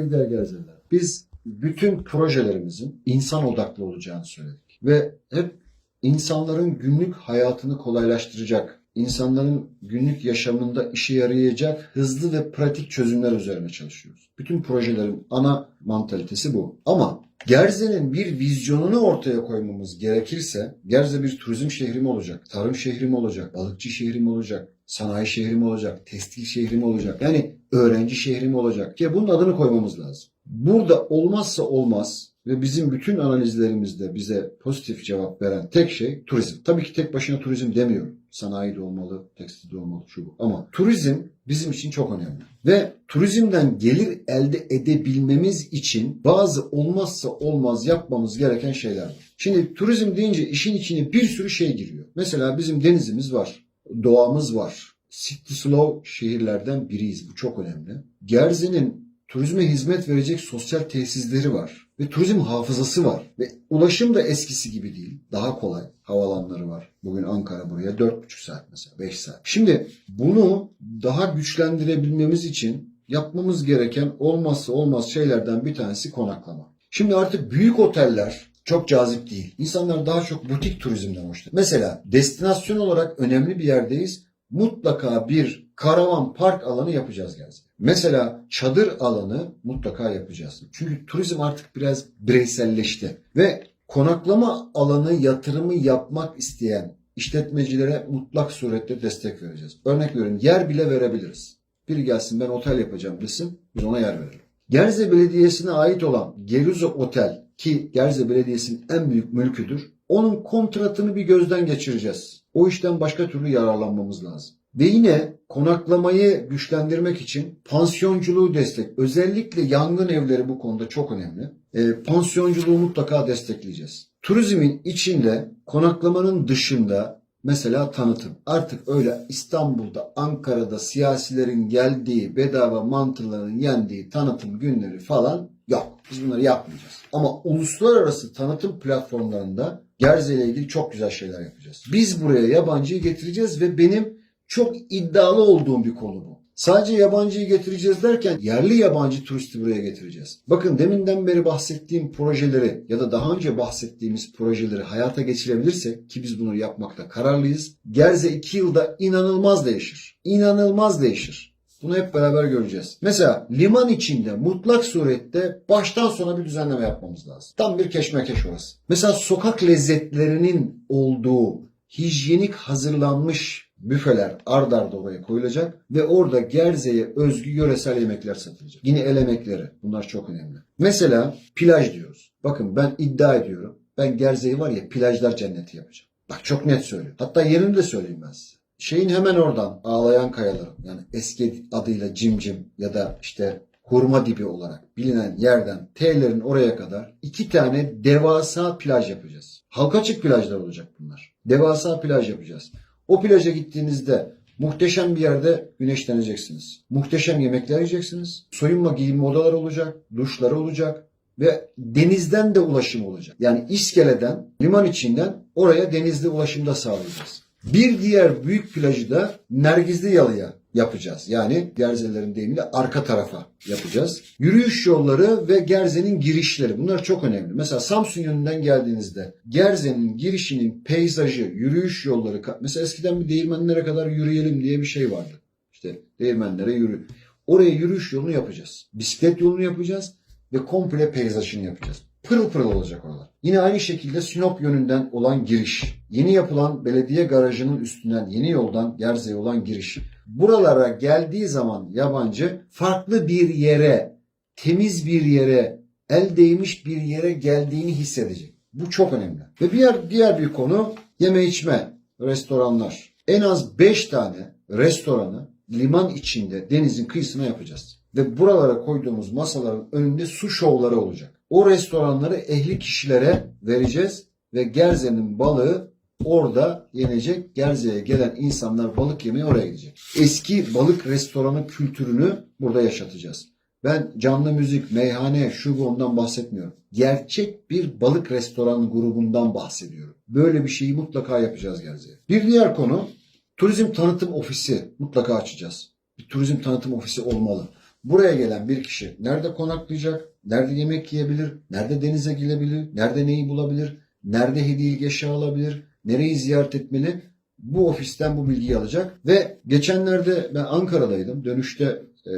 Gider Gerzeler. Biz bütün projelerimizin insan odaklı olacağını söyledik. Ve hep insanların günlük hayatını kolaylaştıracak, insanların günlük yaşamında işe yarayacak hızlı ve pratik çözümler üzerine çalışıyoruz. Bütün projelerin ana mantalitesi bu. Ama Gerze'nin bir vizyonunu ortaya koymamız gerekirse Gerze bir turizm şehri mi olacak, tarım şehri mi olacak, balıkçı şehri mi olacak, sanayi şehri mi olacak, tekstil şehri mi olacak, yani öğrenci şehri mi olacak ki bunun adını koymamız lazım. Burada olmazsa olmaz ve bizim bütün analizlerimizde bize pozitif cevap veren tek şey turizm. Tabii ki tek başına turizm demiyorum. Sanayi de olmalı, tekstil de olmalı, şu bu. Ama turizm bizim için çok önemli. Ve turizmden gelir elde edebilmemiz için bazı olmazsa olmaz yapmamız gereken şeyler var. Şimdi turizm deyince işin içine bir sürü şey giriyor. Mesela bizim denizimiz var, doğamız var. City Slow şehirlerden biriyiz. Bu çok önemli. Gerze'nin turizme hizmet verecek sosyal tesisleri var. Ve turizm hafızası var. Ve ulaşım da eskisi gibi değil. Daha kolay. Havalanları var. Bugün Ankara buraya 4,5 saat mesela 5 saat. Şimdi bunu daha güçlendirebilmemiz için yapmamız gereken olmazsa olmaz şeylerden bir tanesi konaklama. Şimdi artık büyük oteller çok cazip değil. İnsanlar daha çok butik turizmden hoşlanıyor. Mesela destinasyon olarak önemli bir yerdeyiz. Mutlaka bir karavan park alanı yapacağız Gerze'de. Mesela çadır alanı mutlaka yapacağız. Çünkü turizm artık biraz bireyselleşti. Ve konaklama alanı yatırımı yapmak isteyen işletmecilere mutlak surette destek vereceğiz. Örnek veriyorum yer bile verebiliriz. Biri gelsin ben otel yapacağım desin biz ona yer verelim. Gerze Belediyesi'ne ait olan Geruza Otel ki Gerze Belediyesi'nin en büyük mülküdür. Onun kontratını bir gözden geçireceğiz. O işten başka türlü yararlanmamız lazım. Ve yine konaklamayı güçlendirmek için pansiyonculuğu destek. Özellikle yangın evleri bu konuda çok önemli. E, pansiyonculuğu mutlaka destekleyeceğiz. Turizmin içinde konaklamanın dışında mesela tanıtım. Artık öyle İstanbul'da, Ankara'da siyasilerin geldiği, bedava mantıların yendiği tanıtım günleri falan yok. Biz bunları yapmayacağız. Ama uluslararası tanıtım platformlarında Gerze ile ilgili çok güzel şeyler yapacağız. Biz buraya yabancıyı getireceğiz ve benim çok iddialı olduğum bir konu bu. Sadece yabancıyı getireceğiz derken yerli yabancı turisti buraya getireceğiz. Bakın deminden beri bahsettiğim projeleri ya da daha önce bahsettiğimiz projeleri hayata geçirebilirsek ki biz bunu yapmakta kararlıyız. Gerze 2 yılda inanılmaz değişir. İnanılmaz değişir. Bunu hep beraber göreceğiz. Mesela liman içinde mutlak surette baştan sona bir düzenleme yapmamız lazım. Tam bir keşmekeş orası. Mesela sokak lezzetlerinin olduğu hijyenik hazırlanmış büfeler ard arda oraya koyulacak ve orada Gerze'ye özgü yöresel yemekler satılacak. Yine el emekleri. Bunlar çok önemli. Mesela plaj diyoruz. Bakın ben iddia ediyorum. Ben Gerze'yi var ya plajlar cenneti yapacağım. Bak çok net söylüyorum. Hatta yerini de söyleyeyim ben size. Şeyin hemen oradan Ağlayan Kayaları yani eski adıyla Cimcim ya da işte Hurma Dibi olarak bilinen yerden T'lerin oraya kadar iki tane devasa plaj yapacağız. Halka açık plajlar olacak bunlar. Devasa plaj yapacağız. O plaja gittiğinizde muhteşem bir yerde güneşleneceksiniz. Muhteşem yemekler yiyeceksiniz. Soyunma giyinme odaları olacak, duşları olacak ve denizden de ulaşım olacak. Yani iskeleden, liman içinden oraya denizli ulaşım da sağlayacağız. Bir diğer büyük plajı da Nergizli Yalı'ya yapacağız. Yani Gerzelerin deyimiyle arka tarafa yapacağız. Yürüyüş yolları ve Gerze'nin girişleri bunlar çok önemli. Mesela Samsun yönünden geldiğinizde Gerze'nin girişinin peyzajı, yürüyüş yolları mesela eskiden bir değirmenlere kadar yürüyelim diye bir şey vardı. İşte değirmenlere yürü. Oraya yürüyüş yolunu yapacağız. Bisiklet yolunu yapacağız ve komple peyzajını yapacağız. Pırıl pırıl olacak oralar. Yine aynı şekilde Sinop yönünden olan giriş. Yeni yapılan belediye garajının üstünden yeni yoldan Gerze'ye olan giriş. Buralara geldiği zaman yabancı farklı bir yere, temiz bir yere, el değmiş bir yere geldiğini hissedecek. Bu çok önemli. Ve diğer, diğer bir konu yeme içme, restoranlar. En az 5 tane restoranı liman içinde denizin kıyısına yapacağız. Ve buralara koyduğumuz masaların önünde su şovları olacak. O restoranları ehli kişilere vereceğiz ve Gerze'nin balığı orada yenecek. Gerze'ye gelen insanlar balık yemeye oraya gidecek. Eski balık restoranı kültürünü burada yaşatacağız. Ben canlı müzik, meyhane, şu ondan bahsetmiyorum. Gerçek bir balık restoran grubundan bahsediyorum. Böyle bir şeyi mutlaka yapacağız Gerze'ye. Bir diğer konu turizm tanıtım ofisi mutlaka açacağız. Bir turizm tanıtım ofisi olmalı. buraya gelen bir kişi nerede konaklayacak, nerede yemek yiyebilir, nerede denize girebilir, nerede neyi bulabilir, nerede hediyelik eşya alabilir, nereyi ziyaret etmeli bu ofisten bu bilgiyi alacak ve geçenlerde ben Ankara'daydım. Dönüşte e,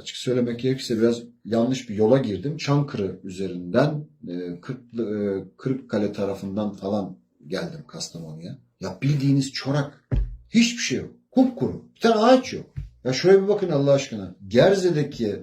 açık söylemek gerekirse biraz yanlış bir yola girdim. Çankırı üzerinden e, Kırklı, e, Kırıkkale tarafından falan geldim Kastamonu'ya. Ya bildiğiniz çorak. Hiçbir şey yok. Kupkuru. Bir tane ağaç yok. Ya şuraya bir bakın Allah aşkına. Gerze'deki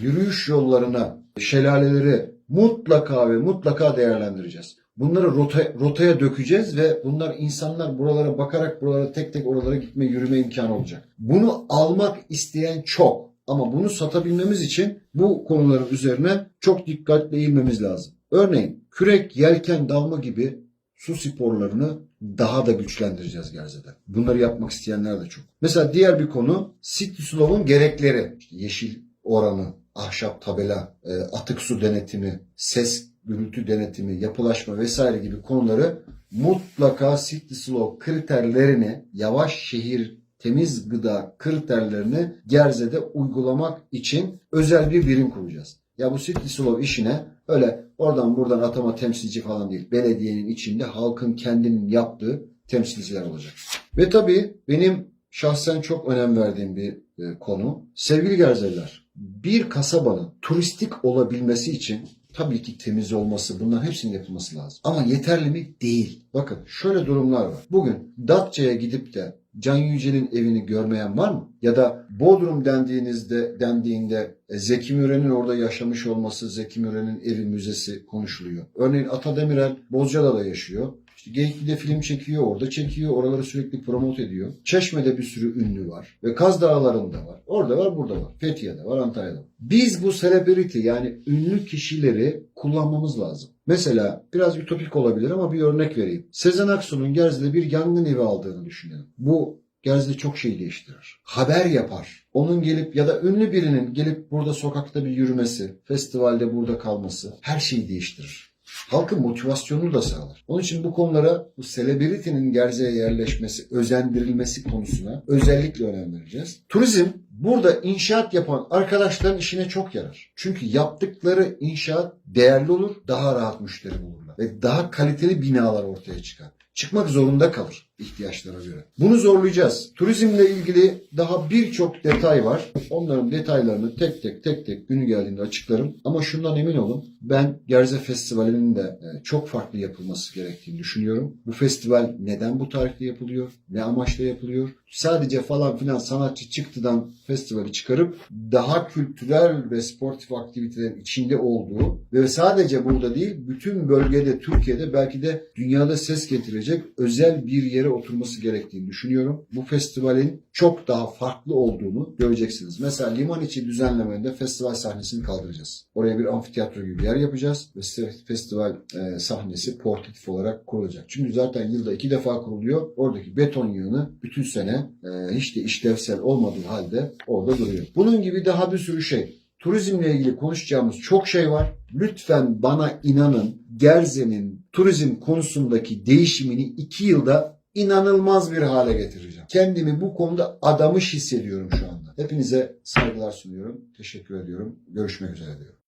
yürüyüş yollarına, şelaleleri mutlaka ve mutlaka değerlendireceğiz. Bunları rota, rotaya dökeceğiz ve bunlar insanlar buralara bakarak buralara tek tek oralara gitme yürüme imkanı olacak. Bunu almak isteyen çok ama bunu satabilmemiz için bu konuların üzerine çok dikkatle eğilmemiz lazım. Örneğin kürek, yelken, dalma gibi su sporlarını daha da güçlendireceğiz Gerze'de. Bunları yapmak isteyenler de çok. Mesela diğer bir konu City Slow'un gerekleri. İşte yeşil oranı, ahşap tabela, e, atık su denetimi, ses gürültü denetimi, yapılaşma vesaire gibi konuları mutlaka City Slow kriterlerini yavaş şehir temiz gıda kriterlerini Gerze'de uygulamak için özel bir birim kuracağız. Ya bu City Slow işine öyle oradan buradan atama temsilci falan değil. Belediyenin içinde halkın kendinin yaptığı temsilciler olacak. Ve tabii benim şahsen çok önem verdiğim bir e, konu. Sevgili Gerzeliler, bir kasabanın turistik olabilmesi için tabii ki temiz olması, bunların hepsinin yapılması lazım. Ama yeterli mi? Değil. Bakın şöyle durumlar var. Bugün Datça'ya gidip de Can Yücel'in evini görmeyen var mı? Ya da Bodrum dendiğinizde dendiğinde e, Zeki Müren'in orada yaşamış olması, Zeki Müren'in evi müzesi konuşuluyor. Örneğin Ata Demirel Bozcaada'da yaşıyor. İşte Geyikli'de film çekiyor, orada çekiyor, oraları sürekli promote ediyor. Çeşme'de bir sürü ünlü var. Ve Kaz Dağları'nda var. Orada var, burada var. Fethiye'de var, Antalya'da var. Biz bu celebrity yani ünlü kişileri kullanmamız lazım. Mesela biraz ütopik olabilir ama bir örnek vereyim. Sezen Aksu'nun Gerze'de bir yangın evi aldığını düşünelim. Bu Gerze'de çok şey değiştirir. Haber yapar. Onun gelip ya da ünlü birinin gelip burada sokakta bir yürümesi, festivalde burada kalması her şeyi değiştirir. Halkın motivasyonunu da sağlar. Onun için bu konulara bu selebriti'nin Gerze'ye yerleşmesi, özendirilmesi konusuna özellikle önem vereceğiz. Turizm burada inşaat yapan arkadaşların işine çok yarar. Çünkü yaptıkları inşaat değerli olur, daha rahat müşteri bulurlar ve daha kaliteli binalar ortaya çıkar. Çıkmak zorunda kalır ihtiyaçlara göre. Bunu zorlayacağız. Turizmle ilgili daha birçok detay var. Onların detaylarını tek tek tek tek günü geldiğinde açıklarım. Ama şundan emin olun. Ben Gerze Festivali'nin de e, çok farklı yapılması gerektiğini düşünüyorum. Bu festival neden bu tarihte yapılıyor? Ne amaçla yapılıyor? Sadece falan filan sanatçı çıktıdan festivali çıkarıp daha kültürel ve sportif aktivitelerin içinde olduğu ve sadece burada değil bütün bölgede Türkiye'de belki de dünyada ses getirecek özel bir yere oturması gerektiğini düşünüyorum. Bu festivalin çok daha farklı olduğunu göreceksiniz. Mesela liman içi düzenlemede festival sahnesini kaldıracağız. Oraya bir amfiteyatro gibi bir yer yapacağız ve festival e, sahnesi portatif olarak kurulacak. Çünkü zaten yılda iki defa kuruluyor. Oradaki beton yığını bütün sene e, hiç de işlevsel olmadığı halde orada duruyor. Bunun gibi daha bir sürü şey. Turizmle ilgili konuşacağımız çok şey var. Lütfen bana inanın Gerze'nin turizm konusundaki değişimini iki yılda inanılmaz bir hale getireceğim. Kendimi bu konuda adamış hissediyorum şu anda. Hepinize saygılar sunuyorum. Teşekkür ediyorum. Görüşmek üzere diyorum.